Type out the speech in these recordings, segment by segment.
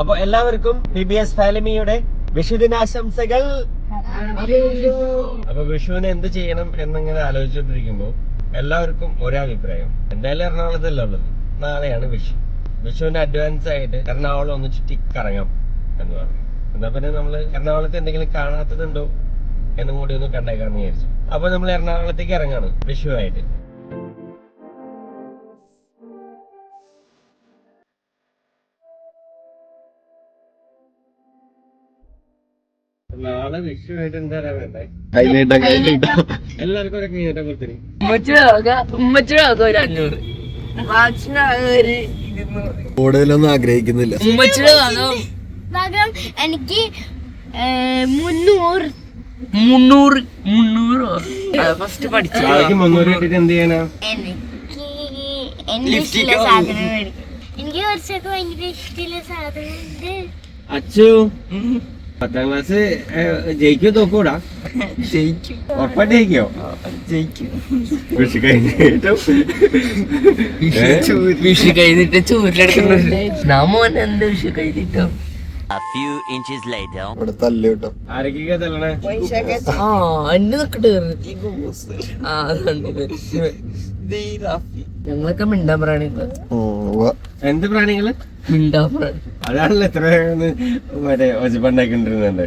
അപ്പൊ എല്ലാവർക്കും P B S ഫാലിമിയുടെ വിഷുദിനാശംസകൾ അപ്പൊ വിഷുവിന് എന്ത് ചെയ്യണം എന്നിങ്ങനെ ആലോചിച്ചോണ്ടിരിക്കുമ്പോ എല്ലാവർക്കും ഒരേ അഭിപ്രായം. എന്തായാലും എറണാകുളത്തല്ല ഉള്ളത്? നാളെയാണ് വിഷു. വിഷുവിന്റെ അഡ്വാൻസ് ആയിട്ട് എറണാകുളം ഒന്ന് ചുറ്റി കറങ്ങാം എന്ന് പറഞ്ഞു. എന്നാ പിന്നെ നമ്മൾ എറണാകുളത്ത് എന്തെങ്കിലും കാണാത്തതുണ്ടോ എന്നും കൂടി ഒന്ന് കണ്ടേക്കാന്ന് വിചാരിച്ചു. അപ്പൊ നമ്മൾ എറണാകുളത്തേക്ക് ഇറങ്ങാണ് വിഷുവായിട്ട്. നാളെ വിഷുവായിട്ട് എന്താ വേണ്ടേ? എല്ലാവർക്കും ഒരു കൊടുത്തിരി. ഒരു അഞ്ഞൂറ്. കൂടുതലൊന്നും ആഗ്രഹിക്കുന്നില്ല. പകരം എനിക്ക് മുന്നൂറ്. മുന്നൂറ് മുന്നൂറോ. ഫസ്റ്റ് പഠിച്ചു നാളേക്ക് മുന്നൂറ് കിട്ടിട്ട് എന്ത് ചെയ്യാനാ? എനിക്ക് ഇഷ്ടമുള്ള സാധനം എനിക്ക് കുറച്ചൊക്കെ ഭയങ്കര ഇഷ്ടമുള്ള സാധനം ഉണ്ട് അച്ചു പത്താം ക്ലാസ് ജയിക്കോ തോക്കൂടാ? ജയിക്കും. ഉറപ്പായിട്ട് ജയിക്കോ? ജയിക്കും. വിഷു കഴിഞ്ഞിട്ടും. വിഷു കഴിഞ്ഞിട്ട് ചൂരിലെടുക്കുന്നുണ്ട് നാമോൻ എന്ത് വിഷു കഴിഞ്ഞിട്ടോ? A few inches later. ഞങ്ങളൊക്കെ മിണ്ടാ പ്രാണികൾ എന്ത് പ്രാണികൾ? മിണ്ടാ പ്രാണി അതാണല്ലോ എത്ര മറ്റേ ഒച്ചപ്പണ്ടാക്കിണ്ടിരുന്നുണ്ട്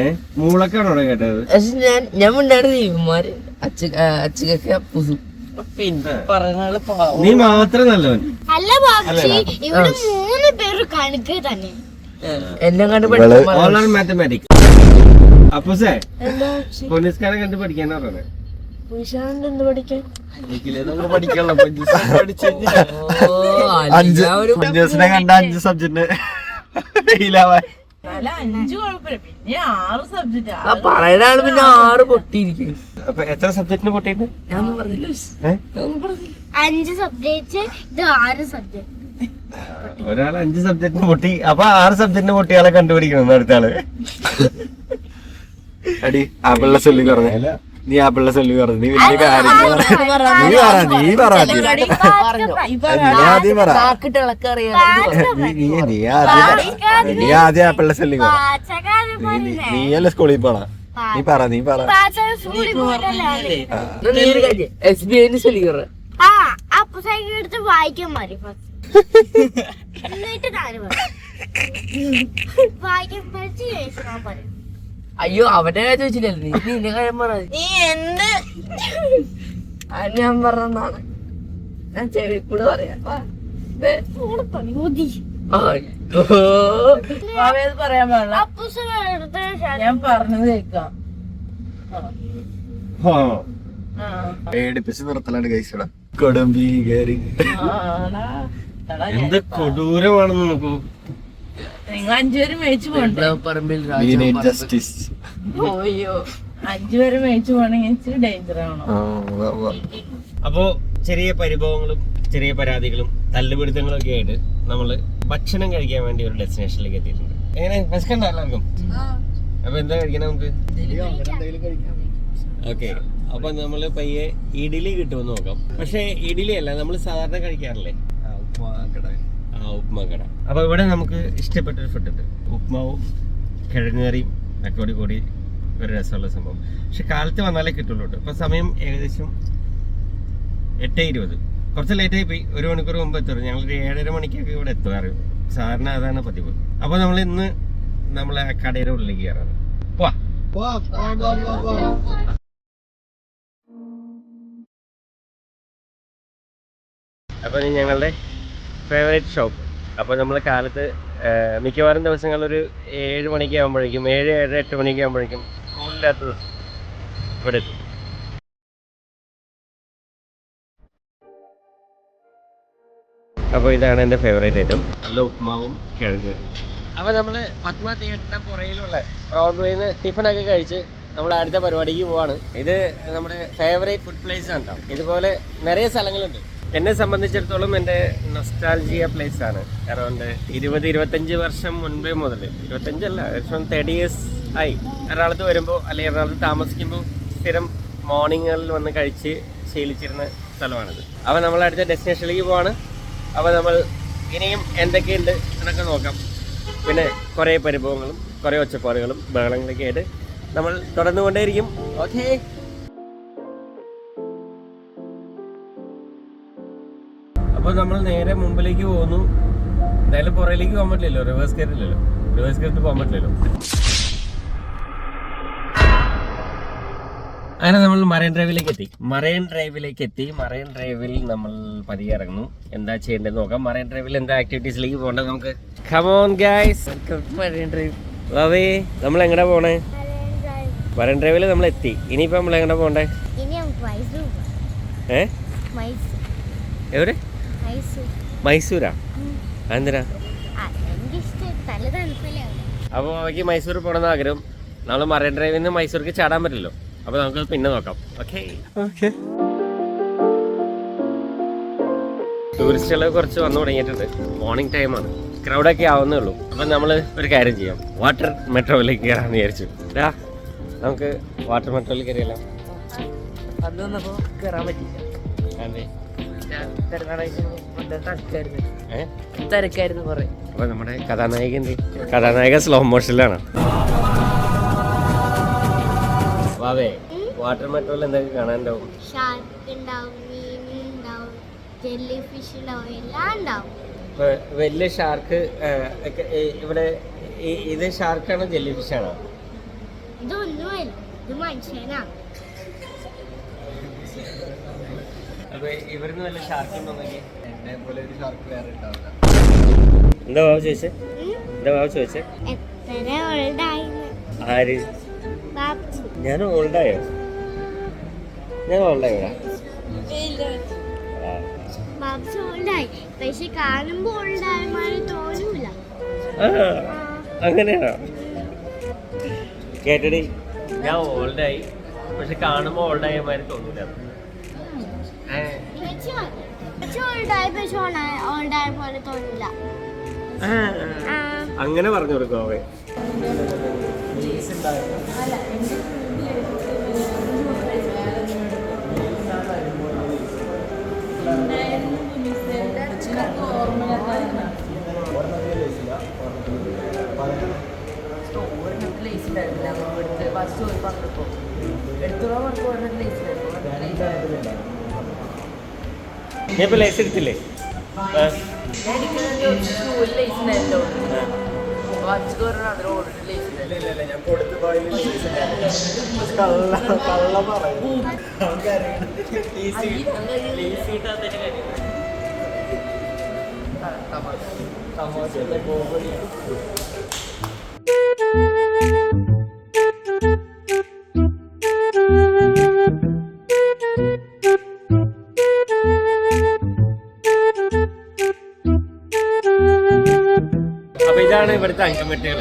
ഏഹ് മൂളക്കാണോ കേട്ടത്? പക്ഷെ ഞാൻ ഞാൻ ദൈവന്മാര്. അച്ഛ അച്ഛക്കൊക്കെ പുതു പിന്നെ പാവം. നീ മാത്രം നല്ലവൻ. അല്ല ബാബുജി ഇവിടെ മൂന്ന് പേര് കണക്ക് തന്നെ. എന്നെ കണ്ട് ഓൾ മാത്തമാറ്റിക്സ് അപ്പൊ സേ പോലീസുകാരെ കണ്ട് പഠിക്കാനാ പറഞ്ഞത് എന്ത് പഠിക്കാൻ? കണ്ട അഞ്ച് സബ്ജക്ട് ആ പറയുന്ന ആൾ പിന്നെ ആറ് പൊട്ടിയിരിക്കും. എത്ര സബ്ജക്റ്റിന് പൊട്ടിയിട്ട് പറഞ്ഞില്ല. അഞ്ച് സബ്ജക്റ്റ് ഇത് ആറ് സബ്ജക്ട് ഒരാൾ അഞ്ച് സബ്ജക്റ്റിന് പൊട്ടി. അപ്പൊ ആറ് സബ്ജക്റ്റിന് പൊട്ടിയാളെ കണ്ടുപിടിക്കണം അടുത്ത ആൾ. അടി ആപ്പിളിന്റെ ചൊല്ലി പറഞ്ഞ. നീ ആ ആപ്പിളിന്റെ സെല്ലി പറഞ്ഞു? നീ വലിയ കാര്യം നീ പറ നീ പറ ആദ്യം. നീ ആദ്യം പറ. നീ നീ ആദ്യം നീ ആദ്യം ആപ്പിളിന്റെ സെല്ലി പറ. നീ നീയല്ലേ സ്കൂളിൽ പോണ? നീ പറ നീ പറ. എസ് ബി ഐന് സെല്ലി ആ ആ എടുത്ത് വായിക്കാൻ മതി. എന്നിട്ട് വായിക്കാൻ പഠിച്ച് ശേഷം ഞാൻ പറയും. അയ്യോ അവന്റെ കാര്യം ചോദിച്ചില്ലല്ലോ. നീ നിന്റെ കാര്യം പറ. നീ എന്ത്? അത് ഞാൻ പറഞ്ഞതാണ്. ഞാൻ ചെവി കൂടെ പറയാം. പറയാൻ പാടില്ല. ഞാൻ പറഞ്ഞത് കേൾക്കാം. പേടിപ്പിച്ച് നിർത്തലാണ് കൈസട കൊടുമ്പീകരി എന്ത് കൊടൂരമാണെന്ന് നോക്കൂ നിങ്ങൾ അഞ്ചുപേരും മേടിച്ചു പോകണ്ടേ? പറമ്പിൽ We need justice. ഓയ്യോ അഞ്ചുപേരും മേടിച്ചു പോകണമെങ്കിൽ ഇച്ചിരി ഡേഞ്ചർ ആണോ. അപ്പോ ചെറിയ പരിഭവങ്ങളും ചെറിയ പരാതികളും തല്ലുപിടുത്തങ്ങളും ഒക്കെ ആയിട്ട് നമ്മൾ ഭക്ഷണം കഴിക്കാൻ വേണ്ടി ഒരു ഡെസ്റ്റിനേഷനിലേക്ക് എത്തിയിട്ടുണ്ട്. എങ്ങനെ? വിശക്കണ്ട എല്ലാവർക്കും? അപ്പൊ എന്താ കഴിക്കണം നമുക്ക്? ഓക്കെ. അപ്പൊ നമ്മൾ പയ്യെ ഇഡ്ഡലി കിട്ടുമെന്ന് നോക്കാം. പക്ഷെ ഇഡ്ഡലി അല്ല നമ്മൾ സാധാരണ കഴിക്കാറില്ലേ? ആ ഉപ്മാ കട. അപ്പൊ ഇവിടെ നമുക്ക് ഇഷ്ടപ്പെട്ട ഒരു ഫുഡ് ഉണ്ട്. ഉപ്മാവും കിഴങ്ങേറിയും ഒക്കെ കൂടി കൂടി ഒരു രസമുള്ള സംഭവം. പക്ഷെ കാലത്ത് വന്നാലേ കിട്ടുള്ളൂ കേട്ടോ. ഇപ്പൊ സമയം ഏകദേശം എട്ട് ഇരുപത്. കുറച്ച് ലേറ്റ് ആയി പോയി. ഒരു മണിക്കൂർ മുമ്പ് എത്തുള്ളൂ. ഞങ്ങൾ ഒരു ഏഴര മണിക്കൊക്കെ ഇവിടെ എത്തുമാറ് സാധാരണ അതാണ് പതിവ്. അപ്പോൾ നമ്മൾ ഇന്ന് നമ്മളെ ആ കടയുടെ ഉള്ളിലേക്ക് പോവാ. അപ്പോൾ ഇനി ഞങ്ങളുടെ ഫേവറേറ്റ് ഷോപ്പ് അപ്പോൾ നമ്മൾ കാലത്ത് മിക്കവാറും ദിവസങ്ങളൊരു ഏഴ് മണിക്ക് ആകുമ്പോഴേക്കും ഏഴ് ഏഴ് എട്ട് മണിക്ക് ആകുമ്പോഴേക്കും സ്കൂളില്ലാത്ത ദിവസം ഇവിടെ എത്തും. അപ്പോൾ ഇതാണ് എന്റെ ഫേവറേറ്റ് ഐറ്റം നല്ല ഉപ്മാവും കിഴങ്ങ്. അപ്പോൾ നമ്മൾ പത്മ തിയേറ്ററിന്റെ പുറയിലുള്ള ബ്രോഡ്വേന്ന് ടിഫിനൊക്കെ കഴിച്ച് നമ്മൾ അടുത്ത പരിപാടിക്ക് പോവാണ്. ഇത് നമ്മുടെ ഫേവറേറ്റ് ഫുഡ് പ്ലേസ് ആണ് ഇതുപോലെ നിറയെ സ്ഥലങ്ങളുണ്ട്. എന്നെ സംബന്ധിച്ചിടത്തോളം എന്റെ നൊസ്റ്റാൾജിയ പ്ലേസ് ആണ്. അറൗണ്ട് ഇരുപത് ഇരുപത്തഞ്ച് വർഷം മുൻപേ മുതൽ ഇരുപത്തഞ്ചല്ല ഏകദേശം തേർട്ടി ഇയേഴ്സ് ആയി. എറണാകുളത്ത് വരുമ്പോൾ അല്ലെങ്കിൽ എറണാകുളത്ത് താമസിക്കുമ്പോൾ സ്ഥിരം മോർണിംഗുകളിൽ വന്ന് കഴിച്ച് ശീലിച്ചിരുന്ന സ്ഥലമാണിത്. അപ്പോൾ നമ്മൾ അടുത്ത ഡെസ്റ്റിനേഷനിലേക്ക് പോവാണ്. അപ്പോൾ നമ്മൾ ഇനിയും എന്തൊക്കെയുണ്ട് എന്നൊക്കെ നോക്കാം. പിന്നെ കുറേ പരിഭവങ്ങളും കുറേ ഒച്ചപ്പാടുകളും ബഹളങ്ങളൊക്കെ ആയിട്ട് നമ്മൾ തുടർന്നുകൊണ്ടേയിരിക്കും. ഓക്കേ. അപ്പോൾ നമ്മൾ നേരെ മുമ്പിലേക്ക് പോകുന്നു. എന്തായാലും പുറയിലേക്ക് പോകാൻ പറ്റില്ലല്ലോ. റിവേഴ്സ് കയറില്ലല്ലോ റിവേഴ്സ് കയറിട്ട് പോകാൻ പറ്റില്ലല്ലോ. അങ്ങനെ നമ്മൾ മറൈൻ ഡ്രൈവിലേക്ക് എത്തി. മറൈൻ ഡ്രൈവിലേക്ക് എത്തി. മറൈൻ ഡ്രൈവിൽ നമ്മൾ പതിയെ ഇറങ്ങുന്നു. എന്താ ചെയ്യേണ്ടത് നോക്കാം. മറൈൻ ഡ്രൈവിൽ എന്താ ആക്ടിവിറ്റീസിലേക്ക് പോകേണ്ടത് നമുക്ക് കമോൺ ഗൈസ് വാവേ നമ്മൾ എങ്ങടാ പോണേ? മറൈൻ ഡ്രൈവിൽ നമ്മൾ എത്തി. ഇനിയിപ്പോ നമ്മൾ എങ്ങടാ പോണ്ടേ ഇനി നമുക്ക് മൈസൂർ ഏ? എവിടെ? മൈസൂരാ? എന്തിനാ അപ്പോൾ അവയ്ക്ക് മൈസൂർ പോകണമെന്ന് ആഗ്രഹം. നമ്മൾ മറൈൻ ഡ്രൈവിൽ നിന്ന് മൈസൂർക്ക് ചാടാൻ പറ്റില്ലല്ലോ അപ്പോൾ നമുക്ക് പിന്നെ നോക്കാം. ഓക്കെ? ടൂറിസ്റ്റുകൾ കുറച്ച് വന്നു തുടങ്ങിയിട്ടുണ്ട്. മോർണിംഗ് ടൈമാണ് ക്രൗഡൊക്കെ ആവുന്നേ ഉള്ളൂ. അപ്പം നമ്മൾ ഒരു കാര്യം ചെയ്യാം. വാട്ടർ മെട്രോയിലേക്ക് കയറാമെന്ന് വിചാരിച്ചു. ഡാ നമുക്ക് വാട്ടർ മെട്രോയിൽ കയറിയല്ലോ. അത് കയറാൻ പറ്റില്ല അതെ. തിരക്കായിരുന്നു കൊറേ. അപ്പോൾ നമ്മുടെ കഥാനായിക എന്ത്? കഥാനായിക സ്ലോ മോഷനിലാണ് വാവേ വാട്ടർ മെട്രോയിൽ എന്തൊക്കെ കാണാനുണ്ടാവും? ഇപ്പൊ വലിയ ഷാർക്ക് ഇവിടെ ഈ- ഇത് ഷാർക്കാണോ ജെല്ലി ഫിഷ് ആണോ? ഇതൊന്നുമല്ല ഇത് മനുഷ്യനാ വല്ല ഷാർക്ക് എന്നെ പോലെ ഒരു ഷാർക്ക് വേറെ ഉണ്ടാവില്ല. എന്താ ബാബു ചോദിച്ചേ? എന്താ ബാബു ചോദിച്ചേ? ആര്? ഞാൻ ഓൾഡായോ ഞാൻ ഓൾഡായോ ബാബു ഓൾഡായി പക്ഷെ കാണുമ്പോ ഓൾഡായ മാതിരി തോന്നൂല. അങ്ങനെയാണോ? കേട്ടടി. ഞാൻ ഓൾഡായി പക്ഷെ കാണുമ്പോൾ ഓൾഡായ മാതിരി തോന്നൂല ഏ, ഓൾഡായി പക്ഷെ ഓൾഡായ പോലെ തോന്നില്ല ആ, ആ. അങ്ങനെ പറഞ്ഞു കൊടുക്കും അവൻ. ലേസ് ഉണ്ടായിരുന്നില്ല ഞാൻ ഇപ്പൊ ലേസ് എടുത്തില്ലേ ആ. ഞാൻ ഇവിടുത്തെ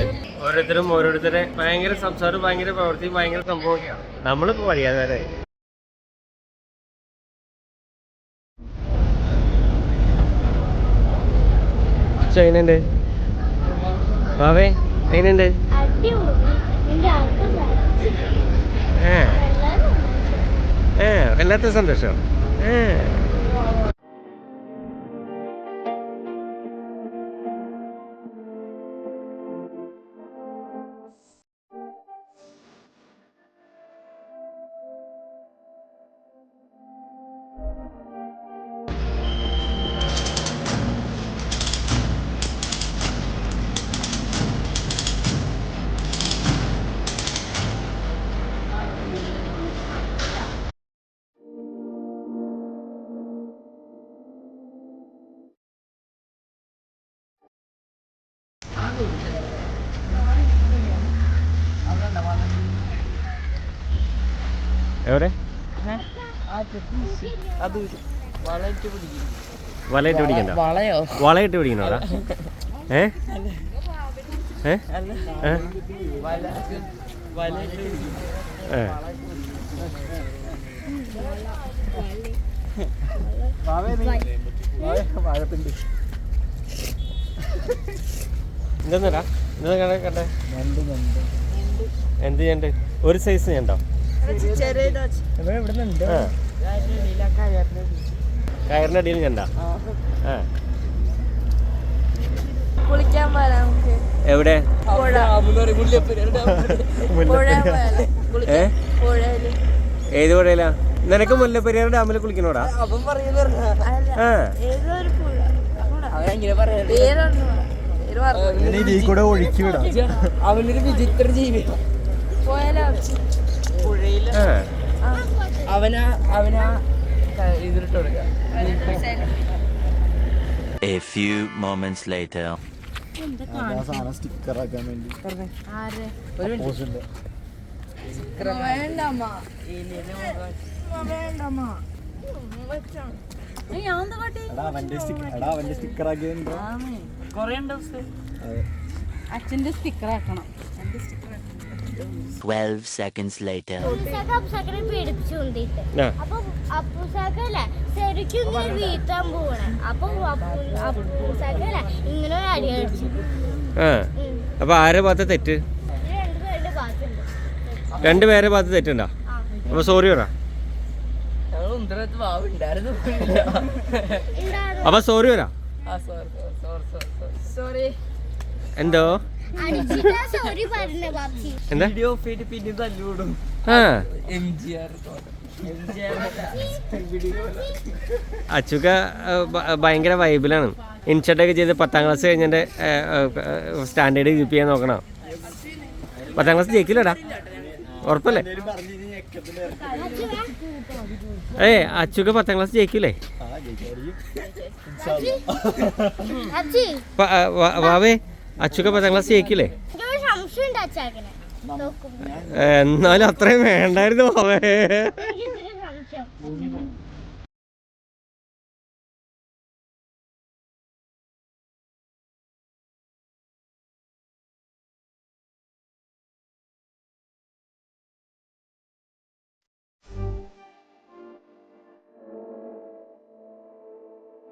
ഓരോരുത്തരും ഓരോരുത്തരെ ഭയങ്കര സംസാരം ഭയങ്കര പ്രവൃത്തിയും ഭയങ്കര സംഭവമൊക്കെയാണ്. നമ്മളിപ്പോ വഴിയാതെ എങ്ങനെയുണ്ട് ബാവേ എങ്ങനെയുണ്ട് ഏ. ഏ വല്ലാത്ത സന്തോഷം. ഏ. എവിടെ? വലയിട്ട് പിടിക്കണ്ട? വളയോ? വളയിട്ട് പിടിക്കണോടാ? ഏ? ഏ? വാഴപ്പിണ്ടി. ഇതെന്ന് കണ്ടേ? രണ്ട് ഞണ്ട് എന്ത് ഞണ്ട്? ഒരു സൈസ് ഞണ്ടോ? അടിയിൽ ഞണ്ടാ എവിടെ? ഏത് പുഴയിലാ? നിനക്ക് മുല്ലപ്പെരിയാർ ഡാമിൽ കുളിക്കണോടാ? കൂടെ ഒഴുക്കി വിടാം. അവനൊരു വിചിത്ര ജീവിതം. പോയാലോ? അവനാ അവനാ ക- ഇതിലിട്ട് കൊടുക്കുക A few moments later. സാധനം സ്റ്റിക്കർ ആക്കാൻ വേണ്ടി. അവന്റെ സ്റ്റിക്കർ സ്റ്റിക്കർ അച്ഛന്റെ സ്റ്റിക്കർ ആക്കണം. 12 seconds later. ലേറ്റർ അപ്പൂസാക്കിനെ. അപ്പൊ അപ്പൂസാക്കല്ലേ? ശരിക്കും ഇങ്ങനെ വീട്ടാൻ പോണേ അപ്പൊ അപ്പു- അപ്പൂസാക്കല്ലേ? ഇങ്ങനെ ഒരു അടി അടിച്ചു. ആ. അപ്പൊ ആരെ ഭാഗത്ത് തെറ്റ്? രണ്ടുപേരെ ഭാഗത്ത് തെറ്റുണ്ടോ? അപ്പൊ സോറി പറ. അപ്പൊ സോറി പറ. ആ സോറി സോറി സോറി സോറി എന്തോ? എന്താ? വീഡിയോ ഓഫ് ചെയ്തിട്ട് പിന്നെ ആ. M G R M G R അച്ചുക ആ, ഭ- ഭയങ്കര വൈബിലാണ് ഇൻഷർട്ടൊക്കെ ചെയ്ത് പത്താം ക്ലാസ് കഴിഞ്ഞിട്ട് സ്റ്റാൻഡേർഡ് കീപ്പ് ചെയ്യാൻ നോക്കണം? പത്താം ക്ലാസ് ജയിക്കില്ലടാ. ഉറപ്പല്ലേ? ഏ അച്ചുക്ക പത്താം ക്ലാസ് ജയിക്കൂലേ? അച്ഛി പ- ആ, വാ- വാവേ. അച്ചുക പത്താം ക്ലാസ് ജയിക്കില്ലേ അച്ചാക്കനെ എന്നാലും അത്രയും വേണ്ടായിരുന്നു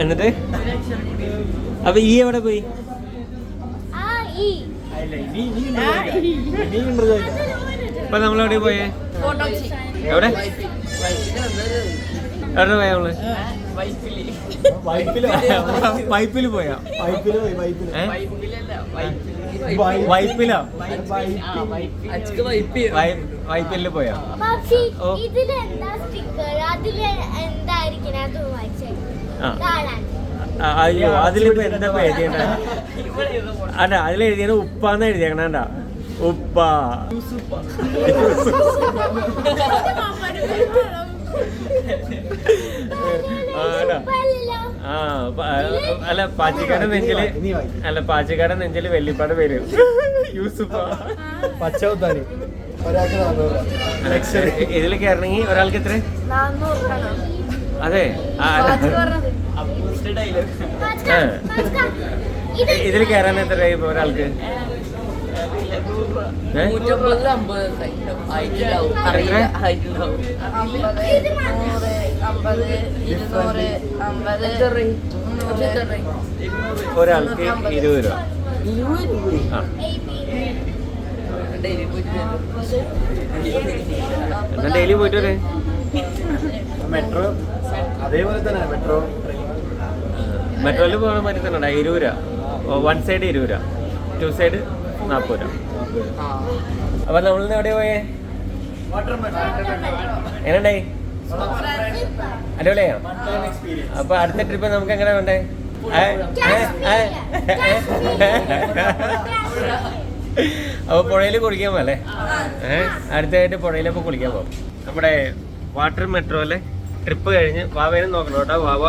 എന്നിട്ട്? അപ്പൊ ഈ എവിടെ പോയി? ഇപ്പൊ നമ്മളെവിടെ പോയേ? എവിടെ? എവിടെ പോയാ നമ്മൾ വൈപ്പിൽ. പോയാ? വൈപ്പിൽ പോയി വൈപ്പിൽ. പോയാ. അയ്യോ അതിലിപ്പോ എന്താ എഴുതിയണ്ട അല്ല അതിൽ എഴുതിയത് ഉപ്പാന്ന് എഴുതിയേക്കണ ഉപ്പ ആടാ. ഉപ്പല്ലല്ലോ. ആ പ- അല്ല പാച്ചിക്കാടൻ നെഞ്ചിൽ. അല്ല പാച്ചിക്കാടൻ നെഞ്ചിൽ വെള്ളിപ്പാട് പേര് യൂസുഫ. പച്ച കുത്താന് ഒരാൾക്ക് നാന്നൂറ്. ഇതിൽ കയറണമെങ്കിൽ ഒരാൾക്ക് എത്ര? അതെ. ഇതിൽ കയറാൻ എത്ര ഇപ്പൊ ഒരാൾക്ക്? ഏഹ് നൂറ്റമ്പത് അമ്പത് അറിയില്ല ആയിട്ടുണ്ടാവും. ഇത് മാത്രം. അമ്പത് ഇരുന്നൂറ് അമ്പത് ഒരാൾക്ക് ഇരുപത് രൂപ. എന്നാ ഡെയിലി പോയിട്ട് വരെ? മെട്രോ അതേപോലെ തന്നെ മെട്രോ. മെട്രോയിൽ പോകണ മാതിരി തന്നെ ഇരുപത് രൂപ. വൺ സൈഡ് ഇരുപത് രൂപ. ടു സൈഡ് നാൽപ്പത് രൂപ. അപ്പൊ നമ്മളിന്ന് എവിടെ പോയേ? എങ്ങനെയുണ്ടായി? അടിപൊളിയാ അപ്പൊ അടുത്ത ട്രിപ്പ് നമുക്ക് എങ്ങനെ വേണ്ടേ? അപ്പൊ പുഴയിൽ കുളിക്കാൻ പോലെ ഏഹ് അടുത്തായിട്ട് പുഴയിലപ്പോ കുളിക്കാൻ പോകും നമ്മുടെ വാട്ടർ മെട്രോയിലെ ട്രിപ്പ് കഴിഞ്ഞ് വാവേനെ നോക്കണം കേട്ടോ. വാവ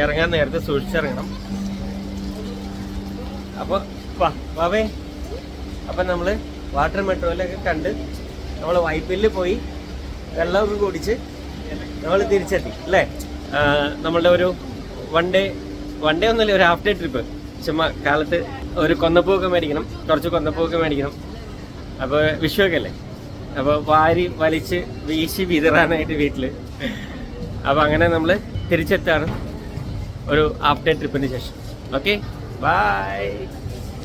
ഇറങ്ങാൻ നേരത്തെ സൂക്ഷിച്ചിറങ്ങണം. അപ്പൊ വാവേ. അപ്പൊ നമ്മൾ വാട്ടർ മെട്രോയിലൊക്കെ കണ്ട് നമ്മൾ വൈപ്പിൽ പോയി വെള്ളമൊക്കെ കുടിച്ച് നമ്മൾ തിരിച്ചെത്തി അല്ലേ? നമ്മളുടെ ഒരു വൺ ഡേ വൺ ഡേ ഒന്നുമില്ല ഒരു ഹാഫ് ഡേ ട്രിപ്പ് ചുമ്മാ കാലത്ത് ഒരു കൊന്നപ്പൂവൊക്കെ മേടിക്കണം കുറച്ച് കൊന്നപ്പൂവൊക്കെ മേടിക്കണം. അപ്പോൾ വിഷുവൊക്കെ അല്ലേ? അപ്പോൾ വാരി വലിച്ച് വീശി വിതറാനായിട്ട് വീട്ടിൽ അപ്പോൾ അങ്ങനെ നമ്മൾ തിരിച്ചെത്താണ് ഒരു ഹാഫ് ഡേ ട്രിപ്പിന് ശേഷം. Okay bye